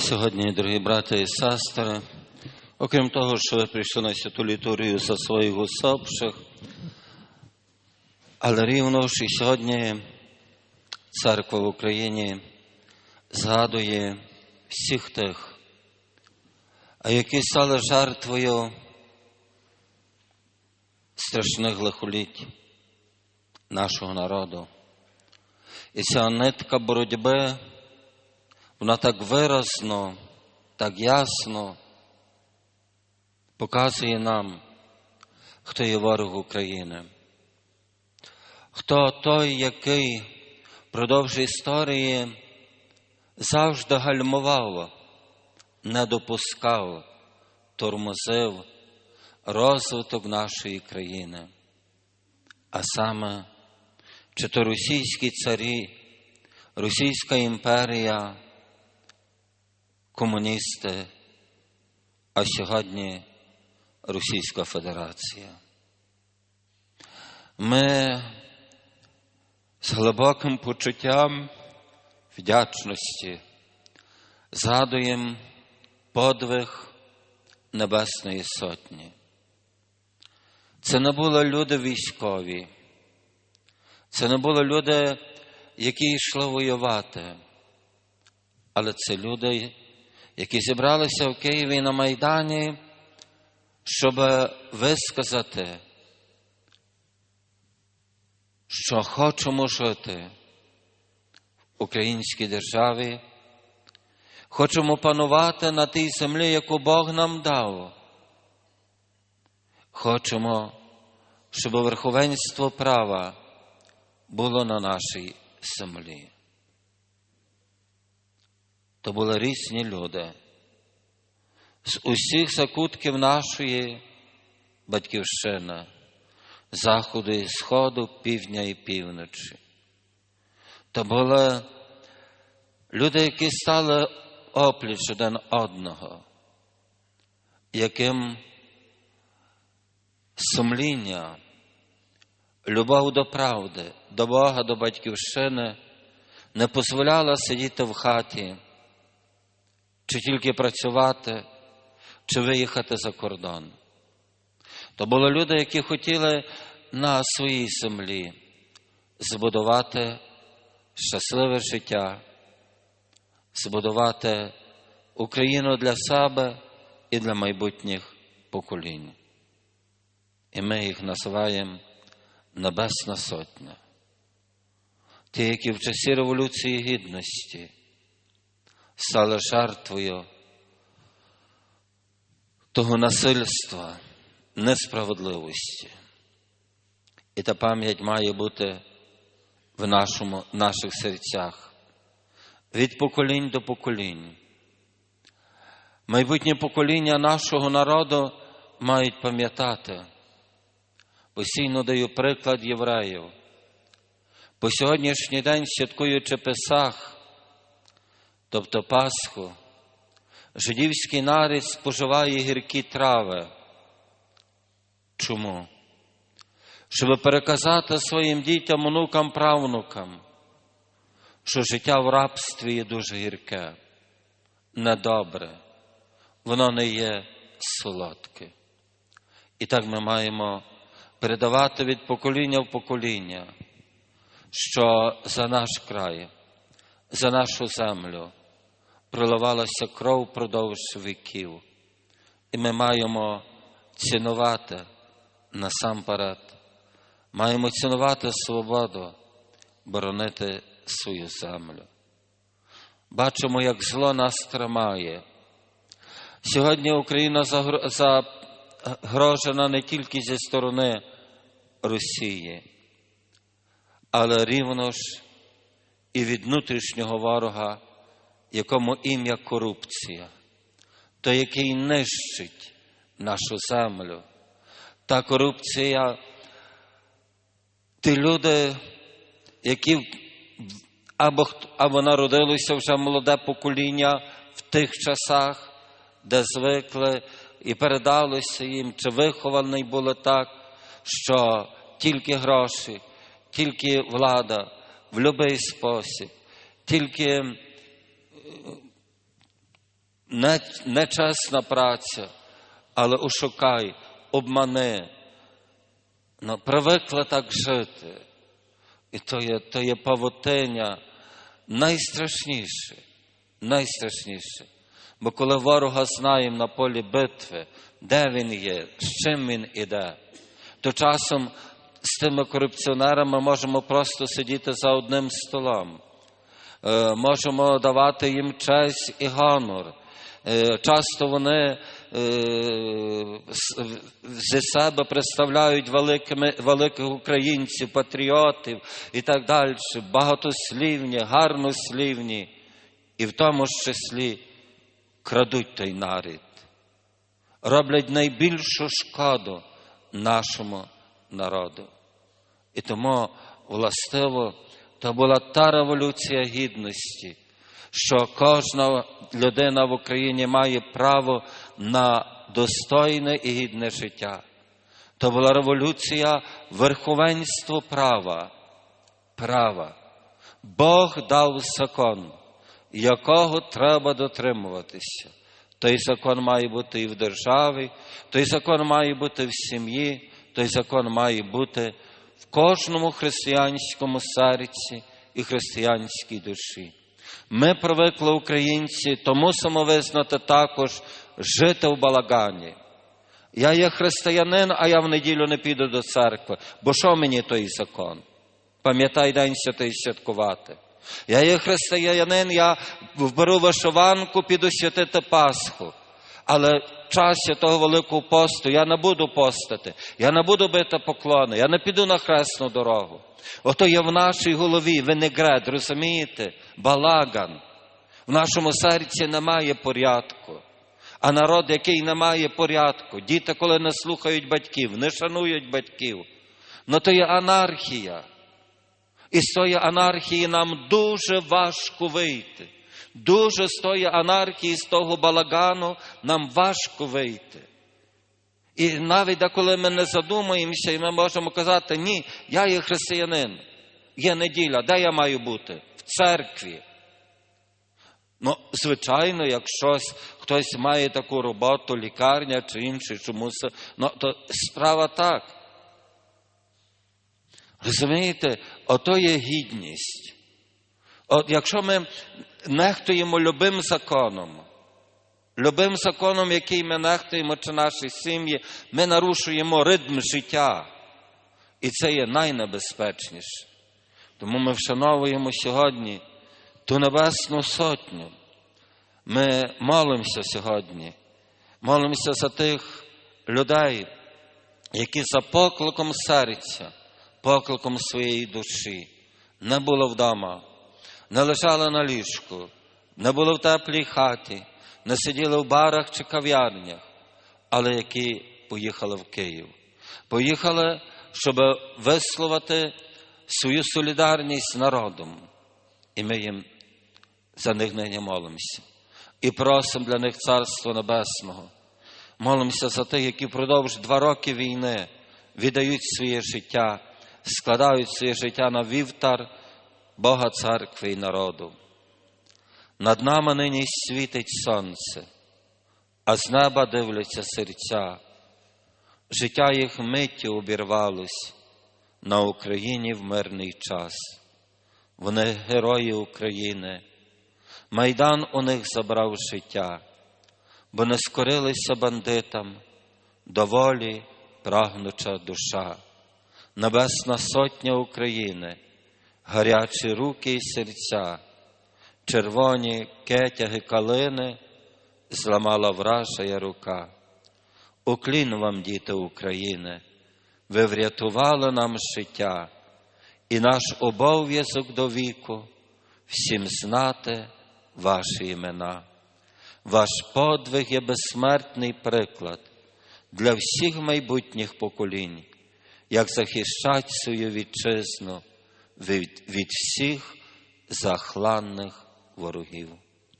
Сьогодні, дорогі брати і сестри, окрім того, що ви прийшли на святу літургію за своїх усопших, але рівно і сьогодні церква в Україні згадує всіх тих, які стали жертвою страшних лихоліть нашого народу. І ця нитка боротьби, вона так виразно, так ясно показує нам, хто є ворог України, хто той, який впродовж історії завжди гальмував, не допускав, тормозив розвиток нашої країни, а саме чи то російські царі, Російська імперія, комуністи, а сьогодні Російська Федерація. Ми з глибоким почуттям вдячності згадуємо подвиг Небесної Сотні. Це не були люди військові. Це не були люди, які йшли воювати, але це люди, які зібралися в Києві на Майдані, щоб висказати, що хочемо жити в українській державі, хочемо панувати на тій землі, яку Бог нам дав. Хочемо, щоб верховенство права було на нашій землі. То були різні люди. З усіх закутків нашої батьківщини, заходу і сходу, півдня і півночі. То були люди, які стали опліч один одного, яким сумління, любов до правди, до Бога, до батьківщини не дозволяла сидіти в хаті, чи тільки працювати, чи виїхати за кордон. То були люди, які хотіли на своїй землі збудувати щасливе життя, збудувати Україну для себе і для майбутніх поколінь. І ми їх називаємо Небесна Сотня. Ті, які в часі Революції Гідності стали жертвою того насильства, несправедливості. І та пам'ять має бути в нашому, наших серцях від поколінь до поколінь. Майбутнє покоління нашого народу мають пам'ятати. Постійно даю приклад євреїв. По сьогоднішній день, святкуючи Песах, тобто Пасху, жидівський нарід споживає гіркі трави. Чому? Щоб переказати своїм дітям, онукам, правнукам, що життя в рабстві є дуже гірке, недобре, воно не є солодке. І так ми маємо передавати від покоління в покоління, що за наш край, за нашу землю проливалася кров впродовж віків. І ми маємо цінувати насамперед, маємо цінувати свободу, боронити свою землю. Бачимо, як зло нас тримає. Сьогодні Україна загрожена не тільки зі сторони Росії, але рівно ж і від внутрішнього ворога, якому ім'я корупція, той, який нищить нашу землю. Та корупція, ті люди, які або, або народилося вже молоде покоління в тих часах, де звикли і передалося їм, чи виховані були так, що тільки гроші, тільки влада в будь-який спосіб, тільки нечесна праця, але ошукай, обмани. Ну, привикла так жити. І то є, то є павутиння найстрашніше, найстрашніше. Бо коли ворога знаємо на полі битви, де він є, з чим він іде, то часом з тими корупціонерами можемо просто сидіти за одним столом, можемо давати їм честь і гонор. Е, Часто вони е, зі себе представляють великими, великих українців, патріотів і так далі, багатослівні, гарнослівні, і в тому ж числі крадуть той нарід, роблять найбільшу шкоду нашому народу. І тому властиво то була та революція гідності, що кожна людина в Україні має право на достойне і гідне життя. То була революція верховенства права. Права. Бог дав закон, якого треба дотримуватися. Той закон має бути і в державі, той закон має бути в сім'ї, той закон має бути в кожному християнському серці і християнській душі. Ми привикли українці, то мусимо визнати також жити в балагані. Я є християнин, а я в неділю не піду до церкви, бо що мені той закон? Пам'ятай день святий святкувати. Я є християнин, я вберу вишиванку, піду святити Пасху. Але в часі того Великого посту я не буду постати, я не буду бити поклони, я не піду на хресну дорогу. Ото є в нашій голові винегрет, розумієте? Балаган. В нашому серці немає порядку. А народ, який не має порядку, діти, коли не слухають батьків, не шанують батьків, ну то є анархія. І з тої анархії нам дуже важко вийти. Дуже з тої анархії, з того балагану нам важко вийти. І навіть коли ми не задумуємося, і ми можемо казати, ні, я є християнин, є неділя, де я маю бути? В церкві. Ну, звичайно, якщо хтось має таку роботу, лікарня чи інше, чомусь, ну, то справа так. Розумієте, ото є гідність. От якщо ми нехтуємо любим законом, любим законом, який ми нехтуємо чи наші сім'ї, ми нарушуємо ритм життя. І це є найнебезпечніше. Тому ми вшановуємо сьогодні ту Небесну Сотню. Ми молимося сьогодні, молимося за тих людей, які за покликом серця, покликом своєї душі не було вдома, не лежали на ліжку, не були в теплій хаті, не сиділи в барах чи кав'ярнях, але які поїхали в Київ. Поїхали, щоб висловити свою солідарність з народом. І ми їм за них нині молимося. І просимо для них Царство Небесного. Молимося за тих, які впродовж два роки війни віддають своє життя, складають своє життя на вівтар Бога церкви і народу. Над нами нині світить сонце, а з неба дивляться серця. Життя їх миттю обірвалось на Україні в мирний час. Вони герої України. Майдан у них забрав життя, бо не скорилися бандитам, доволі прагнуча душа, Небесна сотня України, гарячі руки і серця, червоні кетяги калини зламала вражая рука. Уклін вам, діти України, ви врятували нам життя, і наш обов'язок до віку всім знати ваші імена. Ваш подвиг є безсмертний приклад для всіх майбутніх поколінь, як захищать свою вітчизну від всіх захланних ворогів.